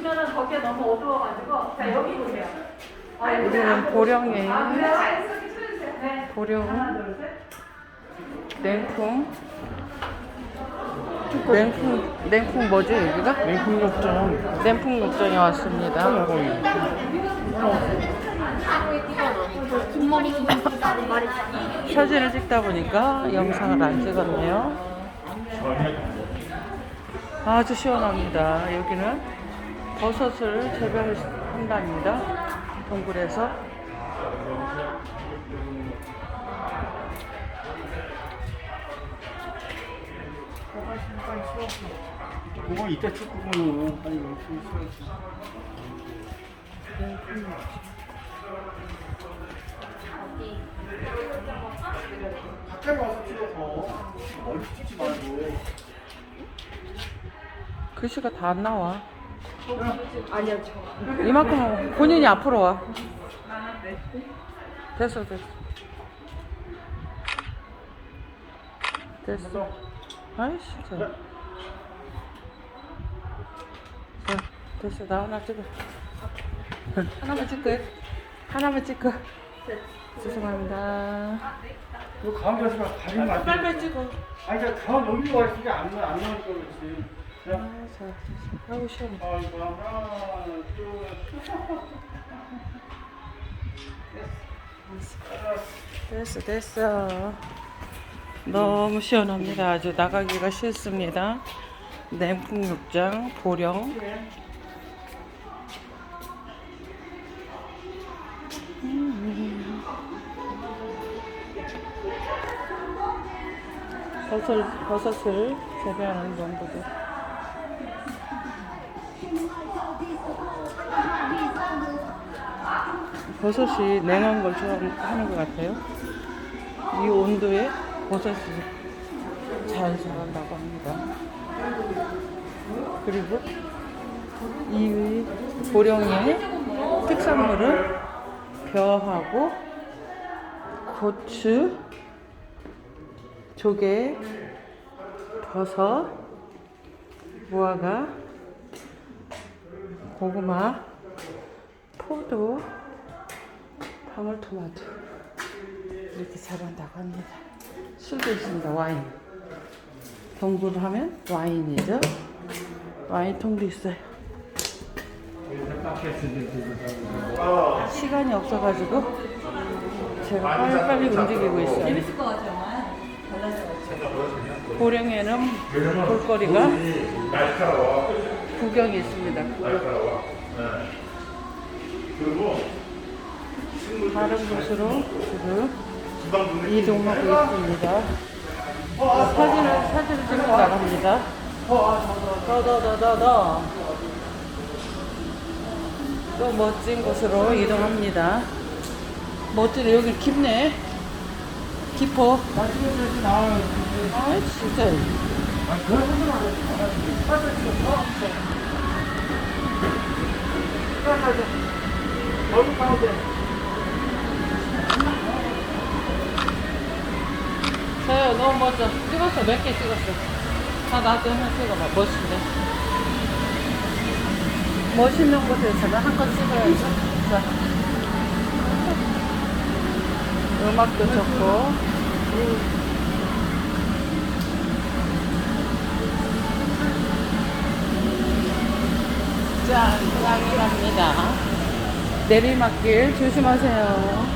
보시면은 거기에 너무 어두워가지고 자 여기 보세요. 아, 여기 우리는 안 보고 보령에. 아, 그래요? 네. 하나, 보령 둘, 셋. 냉풍 냉풍 냉풍 뭐지 여기가? 냉풍욕장 냉풍 욕정에 왔습니다. 사진을 찍다 보니까 영상을 안 찍었네요. 아주 시원합니다. 여기는 버섯을 재배한답니다. 동굴에서. 그거 찍고 보면 아니 냉풍 가까이 와서 찍어서 멀리 찍지 말고 글씨가 다 안 나와. 아니요, 저. 이만큼 본인이 앞으로 와. 됐어, 됐어. 됐어. 아이씨, 저. 자, 됐어. 나 하나 찍어. 하나만 찍고 해. 하나만 찍고. 죄송합니다. 이거 가운데서 가리면 안 돼. 찍어. 아니 저 가운데 여기가 와 있으니까 안, 나- 안 나오니까 그렇지 아, 자 시원해. 아이고 하나 둘 됐어. 됐어 너무 시원합니다. 아주 나가기가 싫습니다. 냉풍육장 보령. 음. 버섯, 버섯을 재배하는 농부들 버섯이 냉한 걸 좋아하는 것 같아요. 이 온도에 버섯이 잘 자란다고 합니다. 그리고 이 보령의 특산물은 벼하고 고추, 조개, 버섯, 무화과, 고구마, 포도, 방울토마토 이렇게 자란다고 합니다. 술도 있습니다. 와인. 동굴을 하면 와인이죠. 와인통도 있어요. 시간이 없어가지고 제가 빨리빨리 움직이고 있어요. 재밌을 것 같아요. 고령에는 볼거리가 구경이 있습니다. 구경. 다른 곳으로 지금 이동하고 있습니다. 사진을 사진을 찍고 나갑니다. 더 더 더 더 더 또 멋진 곳으로 이동합니다. 멋지네 여기 깊네. 깊어. 아 진짜. 여기 가운데 저요 너무 멋져. 찍었어 몇 개 찍었어. 다 나도 하나 찍어봐. 멋있네. 멋있는 곳에서는 한건 찍어야죠. 자. 음악도 좋고. 짠, 짱이 갑니다. 내리막길 조심하세요.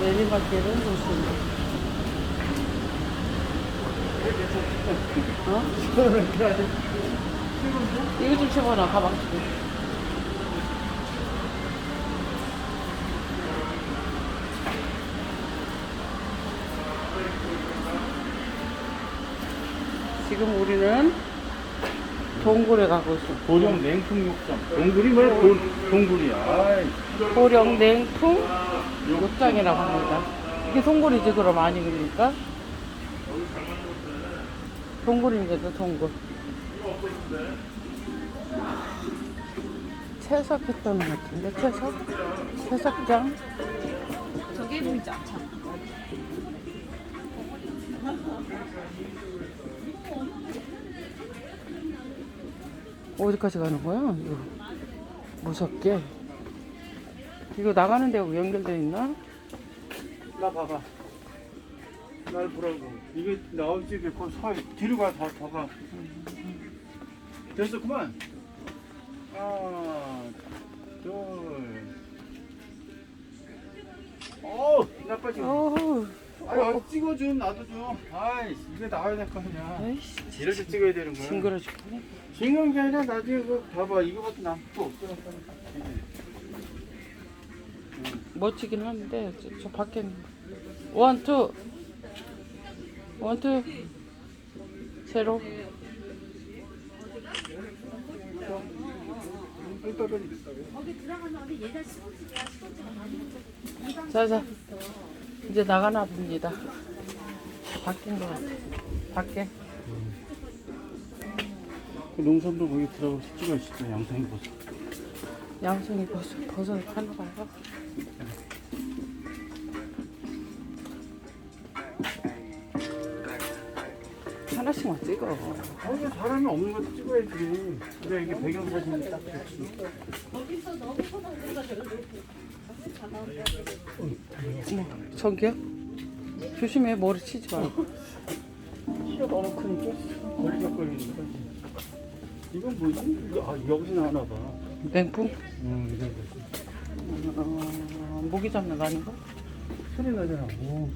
내리막길은 조심. 어? 이거 좀 집어넣어, 가방 속에. 지금 우리는 동굴에 가고 있어. 보령 냉풍 욕장 동굴이 왜 돈, 동굴이야 아이, 보령 냉풍 욕장이라고 합니다. 이게 동굴이지 그럼 아니니까? 동굴인데도 동굴. 채석했던 것 같은데 채석? 채석장? 저게 보이지 않죠? 어디까지 가는 거야? 이거 무섭게. 이거 나가는 데하고 연결돼 있나? 나 봐봐. 날 보라고. 이게 나올지 그서 뒤로 가 봐, 봐봐. 됐어 그만. 하나, 둘. 어, 나빠. 어우, 아니, 어, 찍어줘, 나도 좀. 아이, 이게 나와야 될 거 아니야. 에이씨, 이렇게 찍어야 되는 거야. 징그러 죽겠네. 징그러운 게 아니라 나중에 그 봐봐, 이거밖에 거 없어. 멋지긴 한데 저, 저 밖에 원, 투, 원, 투, 제로. 자자 이제 나가나 봅니다. 바뀐 것 같아. 밖에 그 농산물 거기 들어가서 찍어 있어, 양상이 보소. 양송이 버섯 버섯 하나 봐요. 하나씩만 찍어. 아니, 사람이 없는 것도 찍어야지. 그래, 이게 배경 사진이 딱 좋지. 어머, 저기요? 조심해 머리 치지 마. 키가 너무 크니까 걸리적거리는 거지. 이건 뭐지? 이거, 아, 여기서 나오나 봐. 맹풍? 음, 이런 거지. 어, 모기 잡는 거 아닌가? 소리 나잖아. 오, 오.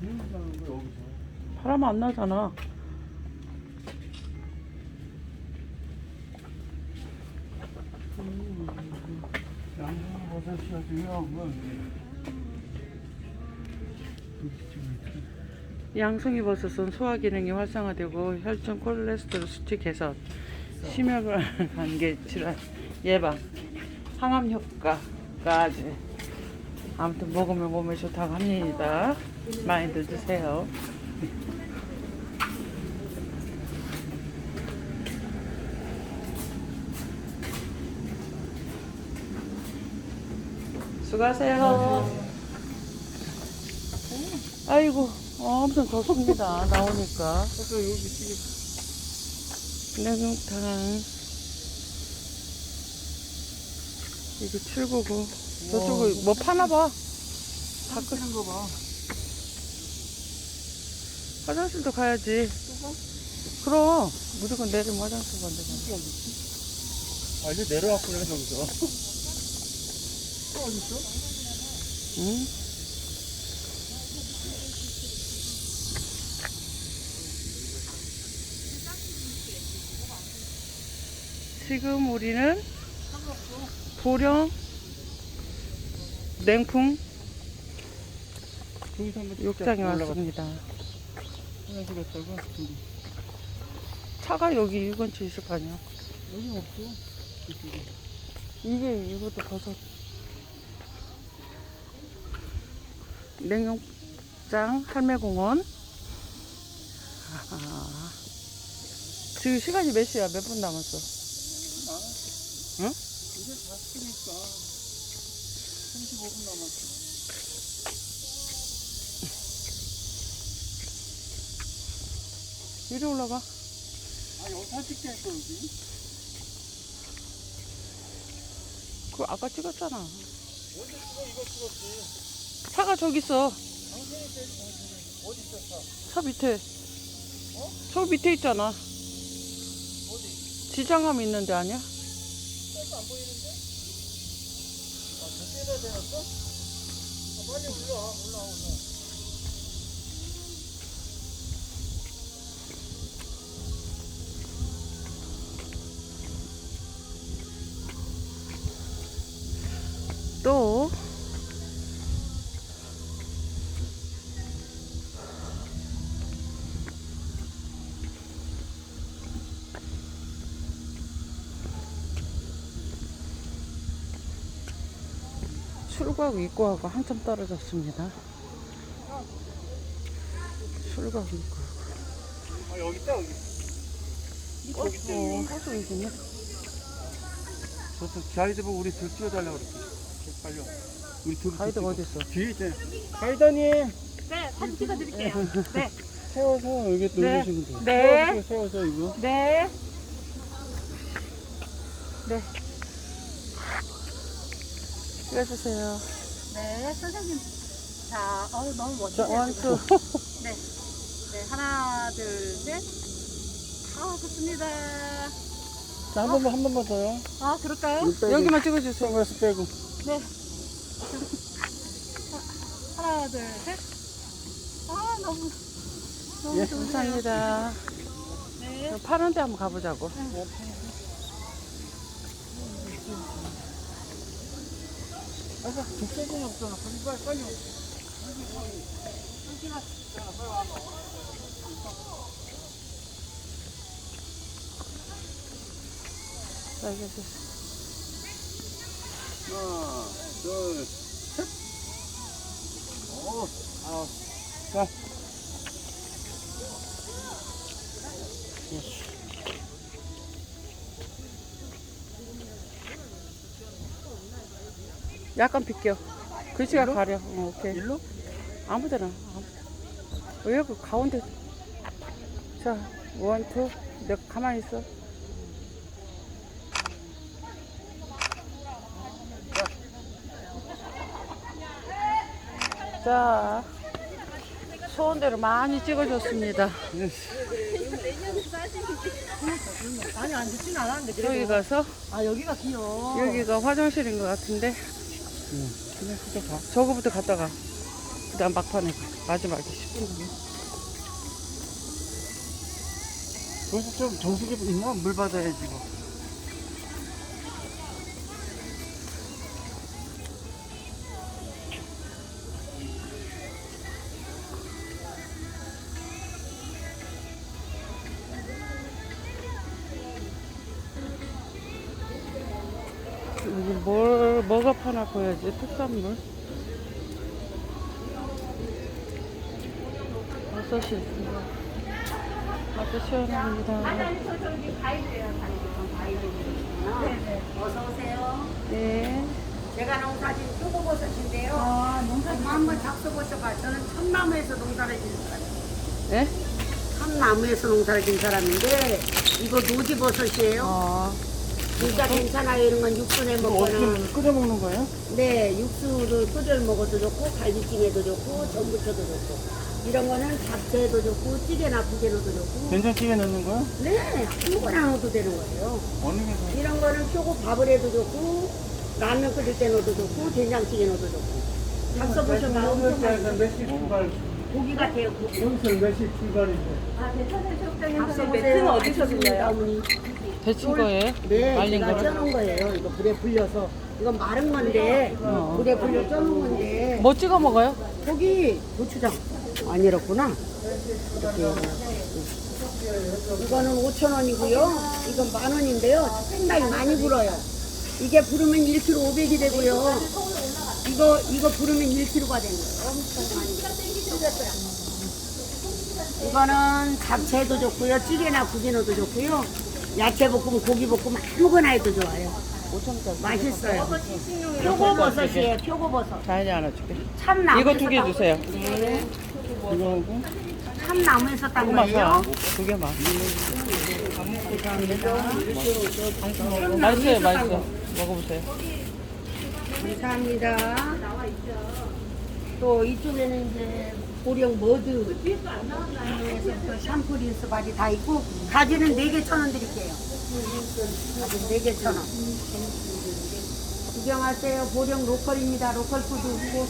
음, 나는 거 여기서. 바람 안 나잖아. 양송이 버섯은 소화 기능이 활성화되고 혈중 콜레스테롤 수치 개선, 심혈관 관계 질환 예방, 항암 효과까지. 아무튼 먹으면 몸에 좋다고 합니다. 많이들 드세요. 수고하세요. 아이고, 엄청 덥습니다. 나오니까. 냉탕. 이게 출구고. 저쪽에 뭐 파나봐. 닦는 거 봐. 화장실도 가야지. 그럼 무조건 내리면 화장실 간대. 아, 이제 내려왔구나, 저기서. 또 어딨어? 응? 지금 우리는 보령 냉풍. 욕장에 왔습니다. 화장실 갔다가, 저기. 차가 여기 이 근처에 있을 거 아니야. 여기 없어. 이쪽에. 이게 이것도 버섯 냉용장 할매공원 아하. 지금 시간이 몇 시야? 몇 분 남았어? 응? 이제 다 쓰니까 35분 남았어. 이리 올라가. 아, 여기 사진 찍겠어, 여기. 그거 아까 찍었잖아. 언제 찍어? 이거 찍었지. 차가 저기 있어. 당신이 제일 당신이 어디 있었어? 차 밑에. 저 밑에 있잖아. 어디? 지장함 있는데 아니야? 셀도 안 보이는데? 아, 저쪽에다 대놨어? 아, 빨리 올라와, 올라와, 올라와. 또 출구하고 입구하고 한참 떨어졌습니다. 출구하고 입구. 아, 여기 있다, 여기. 있다, 어, 여기 있네. 저쪽 가이드 보고 우리 둘 뛰어달라고 그랬지. 빨리 와. 우리 둘 가이드가 어디 있어? 뒤에 있잖아. 가이드님! 네, 사진 찍어드릴게요. 네. 세워서 여기 네. 넣으시면 돼요. 네. 세워서, 세워서 이거. 네. 네. 찍어주세요. 네, 선생님. 자, 어 너무 자, 멋지세요. 원. 투. 네. 네, 하나, 둘, 셋. 아, 좋습니다. 자, 한 번만, 한 번만 더요. 아, 그럴까요? 빼고. 여기만 찍어주세요. 선글라스 빼고. 네. 하나, 둘, 셋. 아, 너무, 너무 예, 좋으세요. 감사합니다. 네. 파는 데 한번 가보자고. 아까 독세증이 없잖아. 빨리, 빨리, 빨리. 자, 이게 이제 하나, 둘, 셋. 오, 아홉. 자. 약간 비껴. 글씨가 가려. 어, 오케이. 일로? 아무 데나. 아무. 어, 여기 가운데. 자, 원, 투. 내가 가만히 있어. 자, 소원대로 많이 찍어줬습니다. 아니, 안 듣진 않았는데. 여기 가서, 아, 여기가 귀여워. 여기가 화장실인 것 같은데, 응. 그냥 진짜 가. 저거부터 갔다가, 그 다음 막판에 가. 마지막에. 거기서 좀 정수기 있나? 물 받아야지, 뭐. 여기 뭘, 뭐가 파나 보여야지. 특산물. 버섯이 있습니다. 아주 시원합니다. 어서 오세요. 네. 제가 농사진 표고버섯인데요. 아, 농사 엄마 한번 잡숴보셔봐. 저는 참나무에서 농사를 지은 사람이에요. 네? 참나무에서 농사를 지은 사람인데 이거 노지버섯이에요. 아, 진짜 괜찮아요. 이런 건 그럼 먹거나. 끓여 먹는 거예요? 네, 육수로 끓여 먹어도 좋고 갈비찜에도 좋고 전부쳐도 좋고. 이런 거는 잡채에도 좋고 찌개나 국에 넣어도 좋고. 된장찌개 넣는 거야? 네, 아무거나 넣어도 되는 거예요. 어느 게 더? 이런 거는 표고 밥을 해도 좋고 라면 끓일 때 넣어도 좋고 된장찌개 넣어도 좋고. 잡숴보셔봐. 엄청 맛있어요. 몇시 출발? 고기 같아요. 고기. 여기서 몇시 출발인데? 매트는 어디서 빌려요? 데친 거예요? 네, 말린 제가 거를? 쪄놓은 거예요. 이거 물에 불려서. 이건 마른 건데 어. 물에 불려 쪄놓은 건데 뭐 찍어 먹어요? 고기 고추장 안 잃었구나. 이렇게 이거는 5천 원이고요. 이건 만 원인데요. 상당히 많이 불어요. 이게 부르면 1kg 500이 되고요. 이거 이거 부르면 1kg가 되는 거예요. 엄청 많이. 이거는 잡채도 좋고요. 찌개나 넣어도 좋고요. 야채 볶음, 고기 볶음 아무거나 해도 좋아요. 5천원짜리. 맛있어요. 표고버섯이에요. 표고버섯. 자연이 하나 줄게. 참나무. 이거 두 개 주세요. 네. 이거 하고? 참나무에서 딴 거예요. 사. 두 개만. 맛있어요, 맛있어. 먹어보세요. 감사합니다. 또 이쪽에는 이제 보령 머드 에서부터 샴푸 린스 바디 다 있고 가지는 4개 천 원 드릴게요. 가지 4개 천 원. 구경하세요. 보령 로컬입니다. 로컬 푸드 있고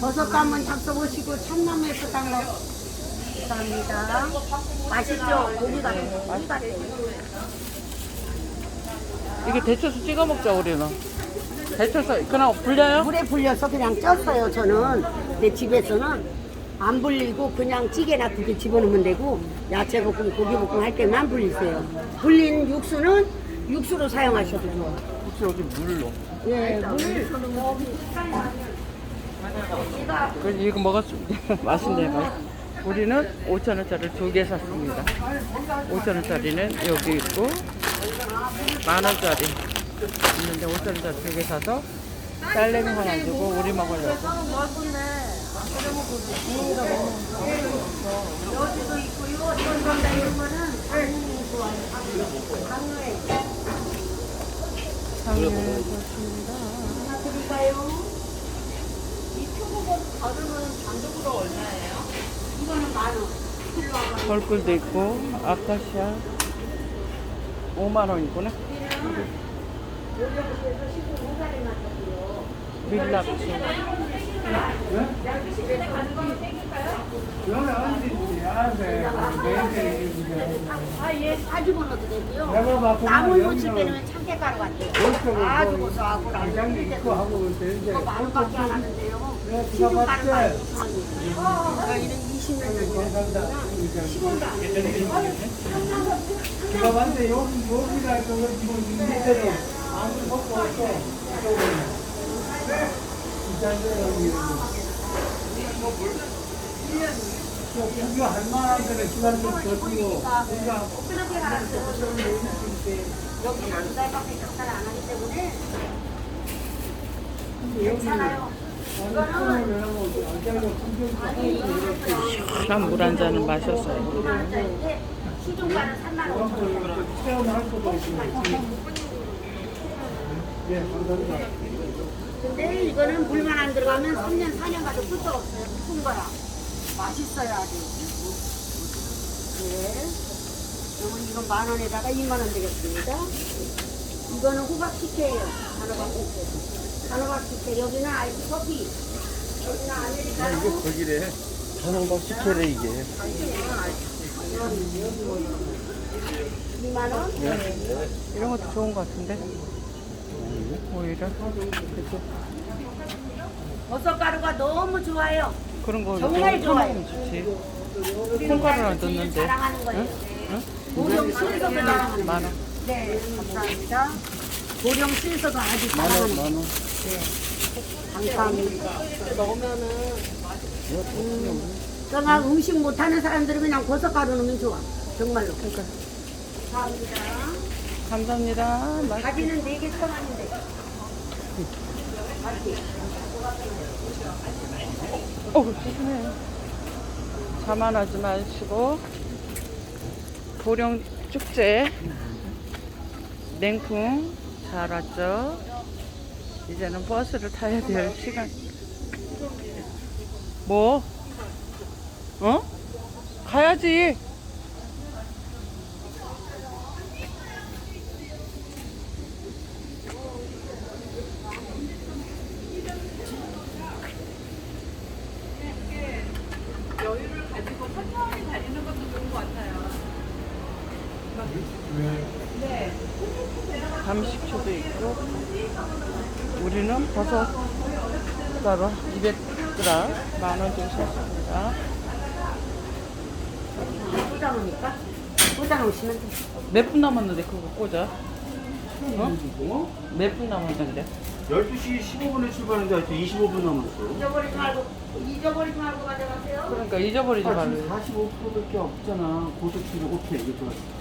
버섯도 한번 잡숴보시고 참나무에서 딴 거. 감사합니다. 맛있죠? 고기 같아요. 고기 같아요. 이게 데쳐서 찍어 먹자, 우리는. 데쳐서, 그냥 불려요? 물에 불려서 그냥 쪘어요 저는 내 집에서는 안 불리고 그냥 찌개나 국에 집어넣으면 되고 야채 볶음 고기 볶음 할 때만 불리세요 불린 육수는 육수로 사용하셔도 좋아요 혹시 여기 물로? 예, 물 그래서 이거 먹었습니다. 맛있네요. 맛있- 우리는 5천원짜리 두 개 샀습니다. 5천원짜리는 여기 있고, 만원짜리 있는데 5천원짜리 두 개 사서 딸내미 하나 주고 우리 먹으려고. 여기도 원. 벌꿀도 있고 아카시아 5만 원이구나. 15살에 맞췄고요. 밀랍주. 아, 예, 사주고 넣어도 되고요. 나물 여기는 때는 참깨가루 같아요. 아주 뭐 고소하고 간장이 있고 하고 되는데 이거 만 원밖에 안 하는데요. 내가 시중가루 봤을 때 가요. 그러니까 이런 20년 전 시골도 안 돼요. 내가 봤는데 여기 여기가 또 뭐, 이제대로 아무 먹고 없어 물 한 잔을 마셨어요. 2만 원짜리인데 시중가는 3만 5천 원. 있고 예 감사합니다 근데 이거는 물만 안 들어가면 3년 4년 가도 끝도 없어요. 푼 거야. 맛있어요 아주. 네. 이건 이건 만 원에다가 2만 원 되겠습니다. 이거는 호박 식혜예요. 단호박 식혜. 단호박 식혜. 여기는 아이스 커피. 여기는 아메리카노. 거기래 단호박 식혜래 이게 2만 원. 이런 것도 좋은 것 같은데. 오히려 그죠? 버섯 가루가 너무 좋아요. 그런 거 정말 좀 좋아요. 좋지. 콩가루를 안 넣는데. 자랑하는 거예요. 응? 보령 실서도 자랑하는 만 거예요. 원. 네, 감사합니다. 보령 실서도 아주 만 원, 자랑하는 만 거예요. 원. 감사합니다. 정말 음식 못하는 사람들은 그냥 버섯 가루 넣으면 좋아. 정말로. 그러니까. 감사합니다. 감사합니다. 맛- 가지는 4개 천 원인데. 어, 조심해. 자만하지 마시고 보령 축제 냉풍 잘 왔죠? 이제는 버스를 타야 될 시간. 뭐? 어? 가야지. 감식초도 있고 우리는 버섯 가루 200g 만원 주고 샀습니다. 꽂아 놓으니까? 꽂아 놓으시면 돼. 몇분 남았는데 그거 꽂아? 어? 몇 분 남았는데? 12시 15분에 출발했는데 아직 25분 남았어요 잊어버리지 말고, 잊어버리지 말고 가져가세요. 그러니까 잊어버리지 아, 말고 지금 45%밖에 없잖아 고속충전 오케이 이거 좋았어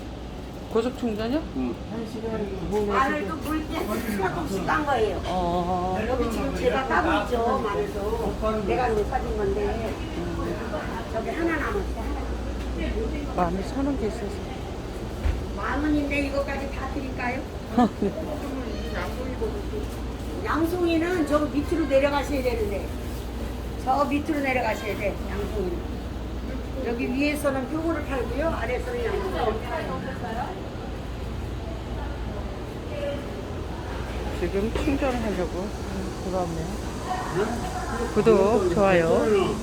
고속 충전이요? 응. 한 시간 뭐 마늘도 물때 조금씩 깐 거예요. 어 여기 지금 제가 따고 있죠, 마늘도. 내가 이거 사준 건데. 저기 하나 남았어, 하나. 마음에 사는 게 있어서 만 원인데 이거까지 다 드릴까요? 양송이는 저 밑으로 내려가셔야 되는데 저 밑으로 내려가셔야 돼 양송이는 여기 위에서는 표고를 팔고요 아래서는 양송이 지금 충전을 하려고 돌아오네요. 구독, 좋아요